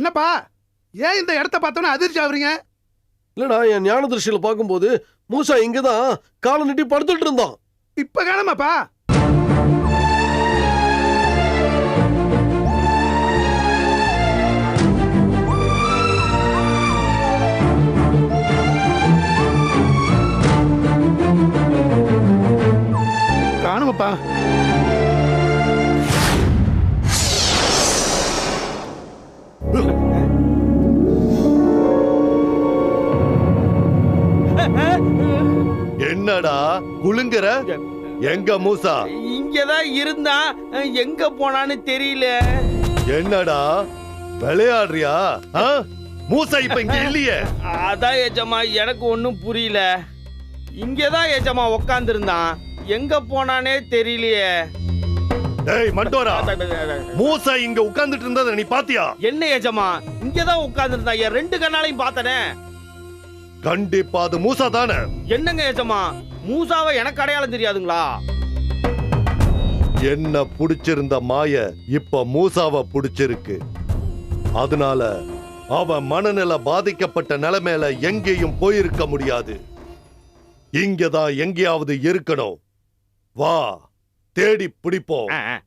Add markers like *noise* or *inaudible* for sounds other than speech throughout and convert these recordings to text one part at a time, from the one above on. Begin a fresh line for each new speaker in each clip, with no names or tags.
என்னப்பா? ஏன் இந்த இடத்த பார்த்தோன்னே அதிர்ச்சி ஆகுறீங்க?
இல்லடா என் ஞான திருஷ்டியில பார்க்கும்போது மூசா இங்கதான் காலை நீட்டி படுத்துட்டு இருந்தான்.
இப்ப காணமாப்பா? காணுமப்பா
குலுங்குற எங்க மூசா?
இங்கதான் இருந்தான் எங்க போனான்னு தெரியல.
என்னடா? விளையாடுறியா? மூசா இப்ப இங்க இல்லையே.
அதான் ஏஜமா எனக்கு ஒன்றும் புரியல. இங்கதான் ஏஜமா உக்காந்துருந்தான் எங்க போனானே தெரியலையே.
டேய் மண்டோரா. மூசா இங்க உட்கார்ந்துட்டு இருந்தத நீ பாத்தியா?
என்ன ஏஜமா இங்கதான் உட்காந்துருந்தான் என் ரெண்டு கண்ணாலையும் பார்த்தனே.
கண்டிப்பா அது மூசா தானே.
என்னங்க ஏஜமா மூசாவை எனக்கு அடையாளம் தெரியாதுங்களா?
என்ன புடிச்சிருந்த மாய இப்ப மூசாவை புடிச்சிருக்கு. அதனால அவ மனநிலை பாதிக்கப்பட்ட நிலைமையில எங்கேயும் போயிருக்க முடியாது. இங்கதான் எங்கேயாவது இருக்கணும். வா தேடி பிடிப்போம்.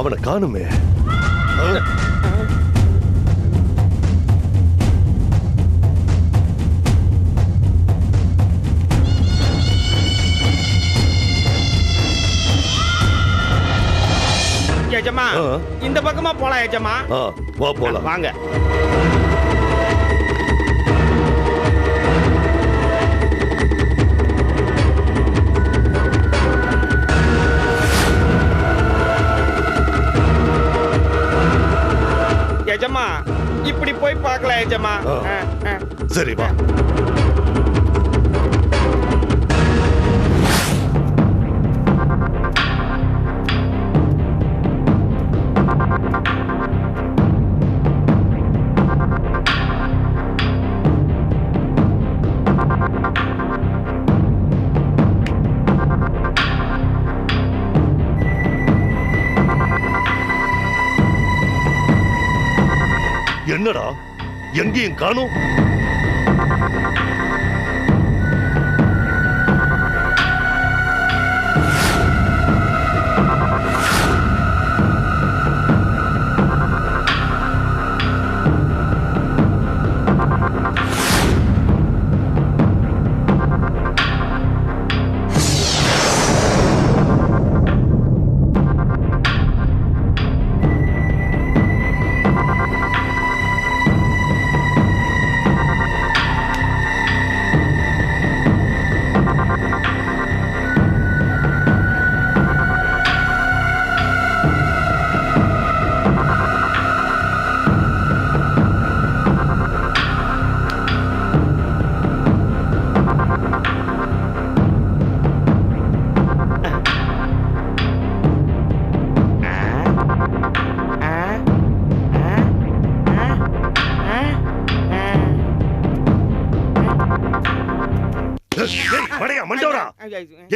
அவனை காணுமே. ஆ.
இந்த பக்கமா போலாம் ஏஜமா
ஆ, வா போலாம்.
வாங்க. இப்படி போய் பார்க்கலாம்
ஆ. சரி வா. என்னடா? எங்கேயும் காணும்.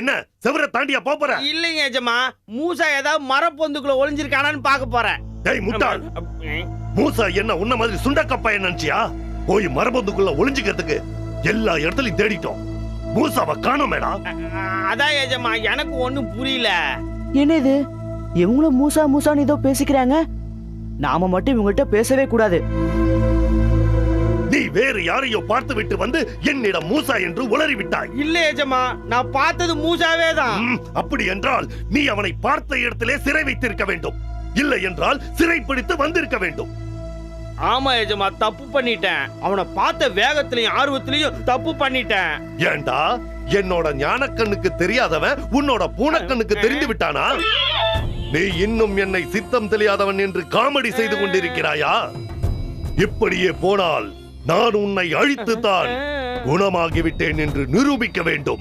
என்ன? செவரை தாண்டியா போற?
இல்லைங்க எஜமா மூசா ஏதாவது மரப்பொந்துக்குள்ள ஒளிஞ்சிருக்கானான்னு பார்க்க போறேன்.
டேய் முட்டாள். மூசா என்ன உன்ன மாதிரி சுண்டக்கப்பா நினைச்சியா? போய் மரபந்துக்குள்ள ஒளிஞ்சுக்கிறதுக்கு எல்லா இடத்துலயும் தேடிட்டோம். மூசாவை காணோமேடா
அதான் ஏஜமா எனக்கு ஒண்ணும் புரியல.
என்ன இது இவங்களும் மூசா மூசான்னு ஏதோ பேசிக்கிறாங்க? நாம மட்டும் இவங்கள்ட்ட பேசவே கூடாது.
நீ வேறு யாரையோ பார்த்து விட்டு வந்து என்னிடம் மூசா என்று உளறி விட்டாய்
இல்ல ஏஜமா நான் பார்த்தது மூசாவே தான்
அப்படி என்றால் நீ அவனை பார்த்த இடத்திலே சிறை வைத்திருக்க வேண்டும். இல்லை என்றால் சிறைப்பிடித்து வந்திருக்க வேண்டும்.
ஆமா ஏஜமா தப்பு பண்ணிட்டேன். அவனை பார்த்த வேகத்திலையும் ஆர்வத்திலையும் தப்பு பண்ணிட்டேன்.
ஏண்டா என்னோட ஞானக்கண்ணுக்கு தெரியாதவன் உன்னோட பூனக்கண்ணுக்கு தெரிந்து விட்டானா நீ இன்னும் என்னை சித்தம் தெரியாதவன் என்று காமெடி செய்து கொண்டிருக்கிறாயா? இப்படியே போனால் நான் உன்னை அழித்துத்தான் குணமாகிவிட்டேன் என்று நிரூபிக்க வேண்டும்.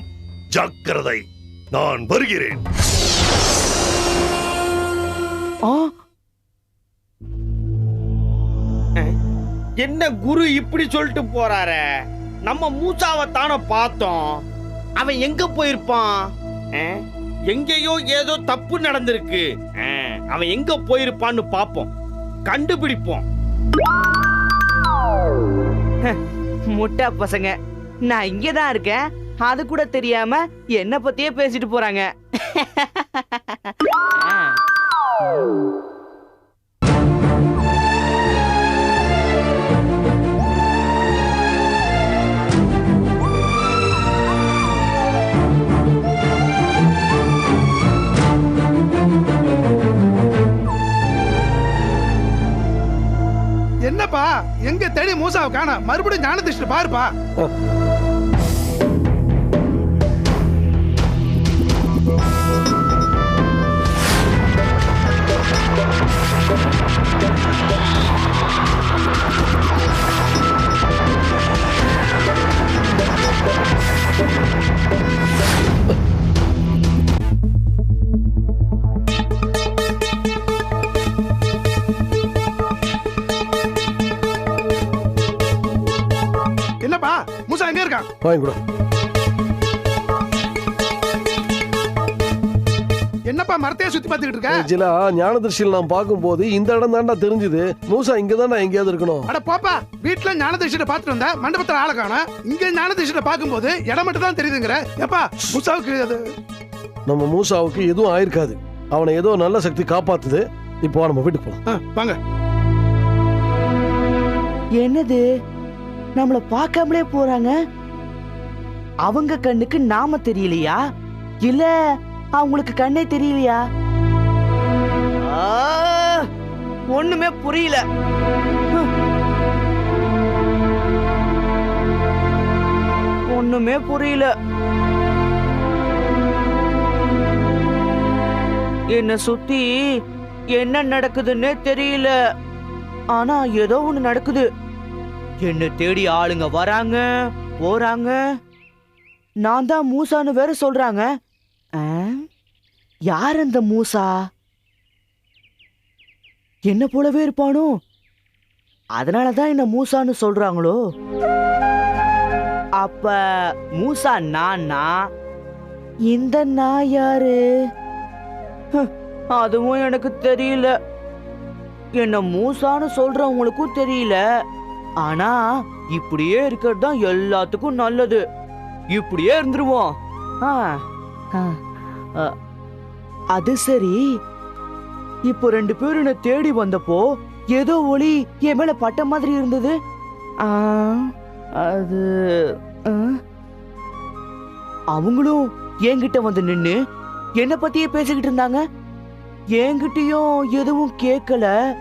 ஜாக்கிரதை நான் வருகிறேன்.
ஆ.
என்ன குரு இப்படி சொல்லிட்டு போறாரே? நம்ம மூச்சாவை தானே பார்த்தோம். அவன் எங்க போயிருப்பான்? எங்கேயோ ஏதோ தப்பு நடந்திருக்கு. அவன் எங்க போயிருப்பான்னு பாப்போம் கண்டுபிடிப்போம்.
முட்டா பசங்க. நான் இங்கே தான் இருக்கேன். அது கூட தெரியாம என்ன பத்தியே பேசிட்டு போறாங்க. *laughs*
பாப்பா எங்க தேடி மூசாவை காண மறுபடியும் ஞான திருஷ்டி பாருப்பா
வாங்கி கூட.
என்னப்பா மரத்தையே சுத்தி பார்த்துக்கிட்டு இருக்க?
ஜிலா ஞான திருஷ்டியில் நான் பார்க்கும்போது இந்த இடம் தான்டா தெரிஞ்சுது. மூசா இங்க தான்டா எங்கேயாவது இருக்கணும்.
அட போப்பா வீட்டுல ஞான திருஷ்டிட்ட பார்த்துட்டு வந்தா மண்டபத்துல ஆளை காணோம். இங்க இடம் மட்டும் தான் தெரியுதுங்கிற. எப்பா மூசாவுக்கு அது
நம்ம மூசாவுக்கு எதுவும் ஆயிருக்காது. அவனை ஏதோ நல்ல சக்தி காப்பாத்துது. இப்போ நம்ம வீட்டுக்கு போலாம்.
ஆ, வாங்க.
என்னது? நம்மள பார்க்காமலே போறாங்க? அவங்க கண்ணுக்கு நாம தெரியலையா? இல்ல அவங்களுக்கு கண்ணே தெரியலையா? ஒண்ணுமே புரியல. ஒண்ணுமே புரியல. என்ன சுத்தி என்ன நடக்குதுன்னே தெரியல. ஆனா ஏதோ ஒண்ணு நடக்குது. என்ன தேடி ஆளுங்க வராங்க போறாங்க. நான் தான் மூசான்னு வேற சொல்றாங்க. ஆ? யார் அந்த மூசா? என்ன போலவே இருப்பானோ? அதனாலதான் என்ன மூசான்னு சொல்றாங்களோ? அப்ப மூசா நான்னா? இந்த நான் யாரு? அதுவும் எனக்கு தெரியல. என்ன மூசான்னு சொல்றவங்களுக்கும் தெரியல. ஆனா இப்படியே இருக்கிறது தான் எல்லாத்துக்கும் நல்லது. இப்படியே இருந்துருவோம். ஆ, ஆ, ஆ. அது சரி. இப்போ ரெண்டு பேரும் என்ன தேடி வந்தப்போ ஏதோ ஒளி என் மேல பட்ட மாதிரி இருந்தது. ஆ, அது ஆ. அவங்களும் என்கிட்ட வந்து நின்னு என்ன பத்தியே பேசிக்கிட்டு இருந்தாங்க. என்கிட்டயும் எதுவும் கேட்கல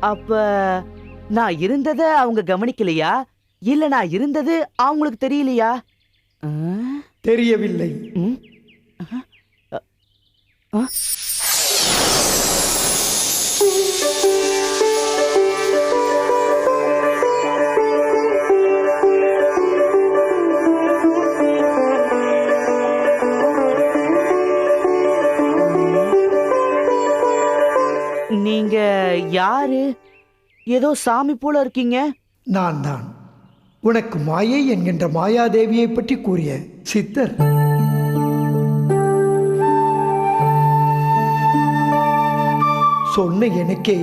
அப்ப நான் இருந்தத அவங்க கவனிக்கலையா? இல்ல நான் இருந்தது அவங்களுக்கு தெரியலையா?
தெரியவில்லை?
நீங்க யாரு? ஏதோ சாமி போல இருக்கீங்க.
நான் தான். உனக்கு மாயை என்கின்ற மாயாதேவியை பற்றி கூறிய சித்தர். சொன்ன எனக்கே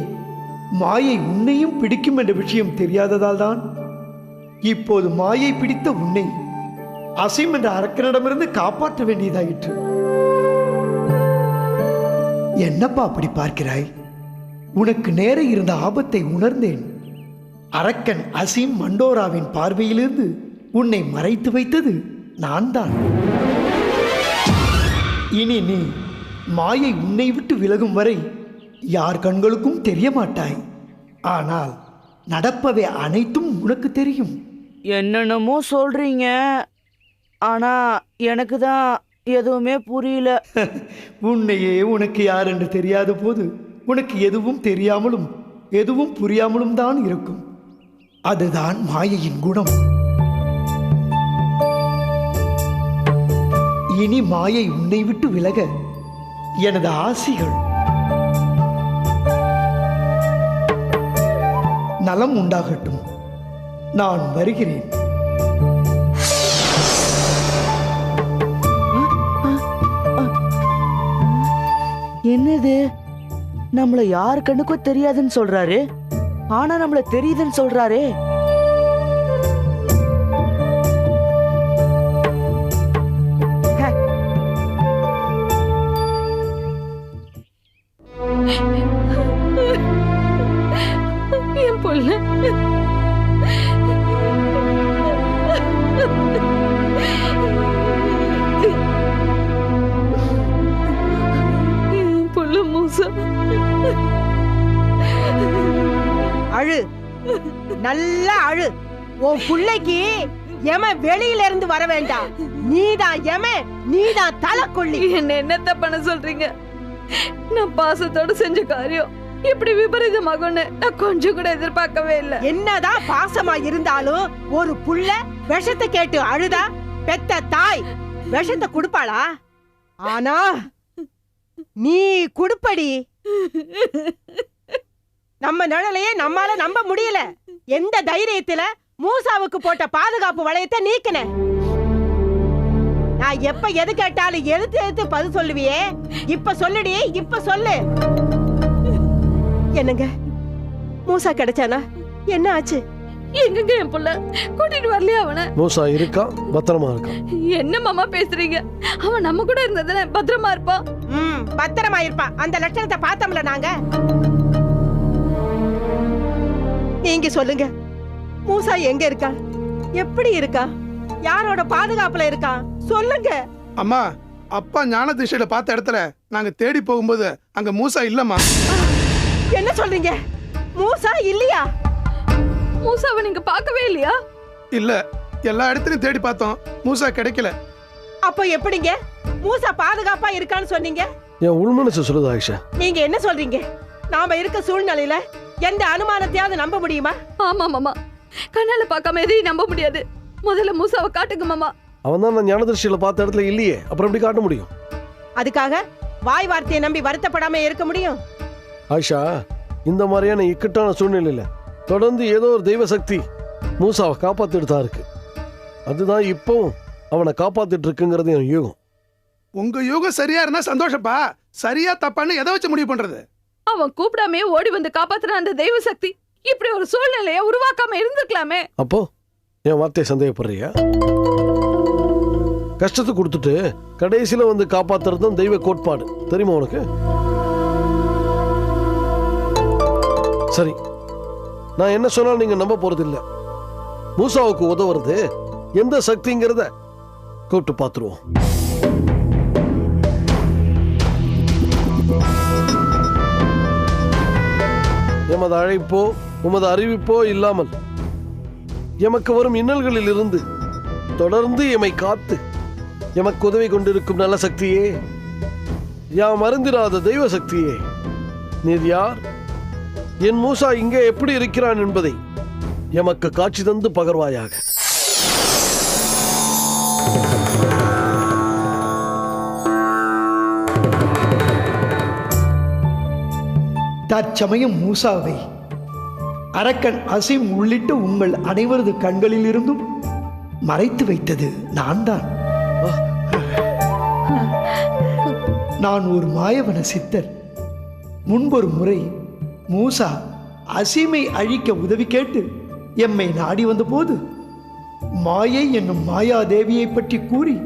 மாயை உன்னையும் பிடிக்கும் என்ற விஷயம் தெரியாததால் தான் இப்போது மாயை பிடித்த உன்னை அசீம் என்ற அரக்கனிடமிருந்து காப்பாற்ற வேண்டியதாயிற்று. என்னப்பா அப்படி பார்க்கிறாய்? உனக்கு நேர இருந்த ஆபத்தை உணர்ந்தேன். அரக்கன் அசீம் மண்டோராவின் பார்வையிலிருந்து உன்னை மறைத்து வைத்தது நான் தான் இனி நீ மாயை உன்னை விட்டு விலகும் வரை யார் கண்களுக்கும் தெரிய மாட்டாய் ஆனால் நடப்பவை அனைத்தும் உனக்கு தெரியும்.
என்னென்னமோ சொல்றீங்க. ஆனா எனக்கு தான் எதுவுமே புரியல. *laughs*
உன்னையே உனக்கு யார் என்று தெரியாத போது உனக்கு எதுவும் தெரியாமலும் எதுவும் புரியாமலும் தான் இருக்கும். அதுதான் மாயையின் குணம். இனி மாயை உன்னை விட்டு விலக எனது ஆசிகள். நலம் உண்டாகட்டும். நான் வருகிறேன்.
என்னது? நம்மள யார் கண்ணுக்கும் தெரியாதுன்னு சொல்றாரு? ஆனா நம்மள தெரியுதுன்னு சொல்றாரே.
நல்லா அழு. உன் புள்ளைக்கு எம வெளியில இருந்து வர வேண்டாம். நீதான் எம நீதான் தலைக்கொள்ளி
என்ன என்னத்த பண்ண சொல்றீங்க? நான் பாசத்தோட செஞ்ச காரியம். இப்படி விபரீதமாகும்னு நான் கொஞ்சம் கூட எதிர்பார்க்கவே இல்லை.
என்னதான் பாசமா இருந்தாலும் ஒரு புள்ள விஷத்தை கேட்டு அழுதா பெத்த தாய் விஷத்தை குடுப்பாளா? ஆனா நீ குடுப்படி. நம்ம நிழலையே நம்மால நம்ப முடியல. எந்த தைரியத்துல மூசாவுக்கு போட்ட பாதுகாப்பு வளையத்தை நீக்கின? நான் எப்ப எது கேட்டாலும் எதிர்த்து எதிர்த்து பதில் சொல்லுவியே. இப்ப சொல்லுடி இப்ப சொல்லு. என்னங்க? மூசா கிடைச்சானா? என்ன ஆச்சு?
எங்கங்க என் புள்ள? கூட்டிட்டு வரலையா அவனை?
மூசா இருக்கான் பத்திரமா இருக்கான்
என்ன மாமா பேசுறீங்க? அவன் நம்ம கூட இருந்ததுல பத்திரமா இருப்பான்.
ம் பத்திரமா இருப்பான் அந்த லட்சணத்தை பார்த்தோம்ல நாங்க. நீங்க சொல்லுங்க. மூசா எங்க இருக்கா? எப்படி இருக்கா? யாரோட பாதுகாப்புல இருக்கா? சொல்லுங்க.
அம்மா அப்பா ஞான திசையில பார்த்த இடத்துல நாங்க தேடி போகும்போது அங்க மூசா இல்லம்மா.
என்ன சொல்றீங்க? மூசா இல்லையா?
மூசாவை நீங்க பார்க்கவே இல்லையா?
இல்ல எல்லா இடத்துலயும் தேடி பார்த்தோம். மூசா கிடைக்கல.
அப்போ எப்படிங்க? மூசா பாதுகாப்பா இருக்கான்னு சொன்னீங்க?
என் உள்மனசு சொல்லுது ஆயிஷா.
நீங்க என்ன சொல்றீங்க? நாம இருக்க சூழ்நிலையில எந்த அனுமானத்தையாவது நம்ப முடியுமா?
ஆமா மாமா. கண்ணால பார்க்காம எதையும் நம்ப முடியாது. முதல்ல மூசாவை காட்டுங்க மாமா.
அவன் தான் நான் ஞானதர்ஷியில பார்த்த இடத்துல இல்லையே. அப்புறம் எப்படி காட்ட முடியும்?
அதுக்காக வாய் வார்த்தையை நம்பி வருத்தப்படாம இருக்க முடியும்?
ஆயிஷா இந்த மாதிரியான இக்கட்டான சூழ்நிலையில தொடர்ந்து ஏதோ ஒரு தெய்வ சக்தி மூசாவை காப்பாத்திட்டு தான் இருக்கு. அதுதான் இப்பவும் அவனை காப்பாத்திட்டு இருக்குங்கிறது என் யூகம்.
உங்க யோகம் சரியா இருந்தா சந்தோஷப்பா. சரியா தப்பான்னு எதை வச்சு முடிவு பண்றது?
அவன் கூப்பிடாமே ஓடி வந்து காப்பாத்துற அந்த தெய்வ சக்தி. இப்படி ஒரு சூழ்நிலைய உருவாக்காம இருந்திருக்கலாமே.
அப்போ என் வார்த்தையை சந்தேகப்படுறியா? கஷ்டத்தை கொடுத்துட்டு கடைசியில வந்து காப்பாத்துறதும் தெய்வ கோட்பாடு. தெரியுமா உனக்கு? சரி நான் என்ன சொன்னாலும் நீங்க நம்ப போறது இல்ல மூசாவுக்கு உதவுறது எந்த சக்திங்கிறத கூப்பிட்டு பார்த்துருவோம். எமது அழைப்போ உமது அறிவிப்போ இல்லாமல் எமக்கு வரும் இன்னல்களில் இருந்து தொடர்ந்து எமை காத்து எமக்கு உதவி கொண்டிருக்கும் நல்ல சக்தியே யாம் அருந்திராத தெய்வ சக்தியே. நீர் யார்? என் மூசா இங்கே எப்படி இருக்கிறான் என்பதை எமக்கு காட்சி தந்து பகர்வாயாக.
தற்சமயம் மூசாவை அரக்கன் அசீம் உள்ளிட்ட உங்கள் அனைவரது கண்களிலிருந்தும் மறைத்து வைத்தது நான் தான் நான் ஒரு மாயவன சித்தர். முன்பொரு முறை மூசா அசீமை அழிக்க உதவி கேட்டு எம்மை நாடி வந்தபோது மாயை என்னும் மாயாதேவியை பற்றி கூறி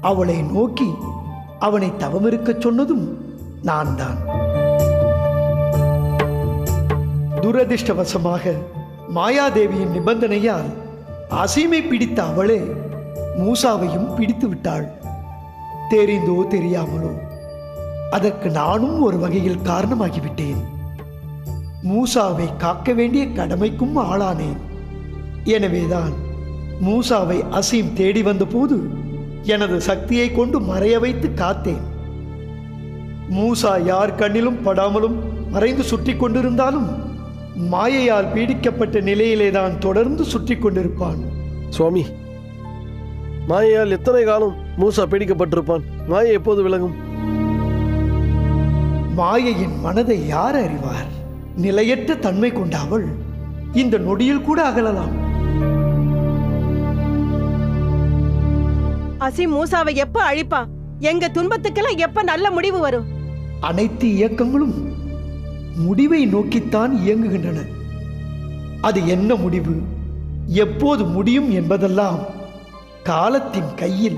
அவளை நோக்கி அவனை தவமிருக்கச் சொன்னதும் நான் தான் துரதிர்ஷ்டவசமாக மாயாதேவியின் நிபந்தனையால் அசீமை பிடித்த அவளே மூசாவையும் பிடித்து விட்டாள். தெரிந்தோ தெரியாமலோ அதற்கு நானும் ஒரு வகையில் காரணமாகிவிட்டேன். மூசாவை காக்க வேண்டிய கடமைக்கும் ஆளானேன். எனவேதான் மூசாவை அசீம் தேடி வந்தபோது எனது சக்தியை கொண்டு மறைய வைத்து காத்தேன். மூசா யார் கண்ணிலும் படாமலும் மறைந்து சுற்றி கொண்டிருந்தாலும் மாயையால் பீடிக்கப்பட்ட நிலையிலே தான் தொடர்ந்து சுற்றி கொண்டிருப்பான்
சுவாமி மாயையால் எத்தனை காலம் மூசா பீடிக்கப்பட்டிருப்பான்? மாயை எப்போது விலகும்?
மாயையின் மனதை யார் அறிவார்? நிலையற்ற தன்மை கொண்ட அவள் இந்த நொடியில் கூட அகலலாம்.
அசி மூசாவை எப்ப அழிப்பான் எங்க துன்பத்துக்கெல்லாம் எப்ப நல்ல முடிவு வரும்?
அனைத்து இயக்கங்களும் முடிவை நோக்கித்தான் இயங்குகின்றன. அது என்ன முடிவு? எப்போது முடியும் என்பதெல்லாம் காலத்தின் கையில்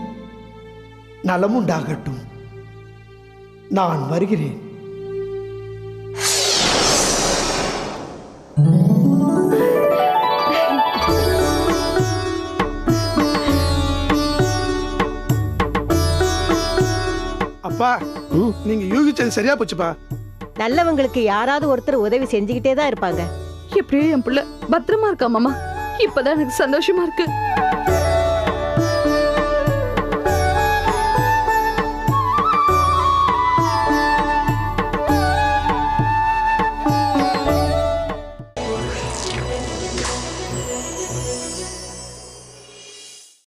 நலமுண்டாகட்டும். நான் வருகிறேன்.
அப்பா. நீங்க யூகிச்சது சரியா போச்சுப்பா.
நல்லவங்களுக்கு யாராவது ஒருத்தர் உதவி செஞ்சுக்கிட்டே தான் இருப்பாங்க.
எப்படியோ என் பிள்ளை பத்திரமா இருக்கா மாமா? இப்பதான் எனக்கு சந்தோஷமா இருக்கு.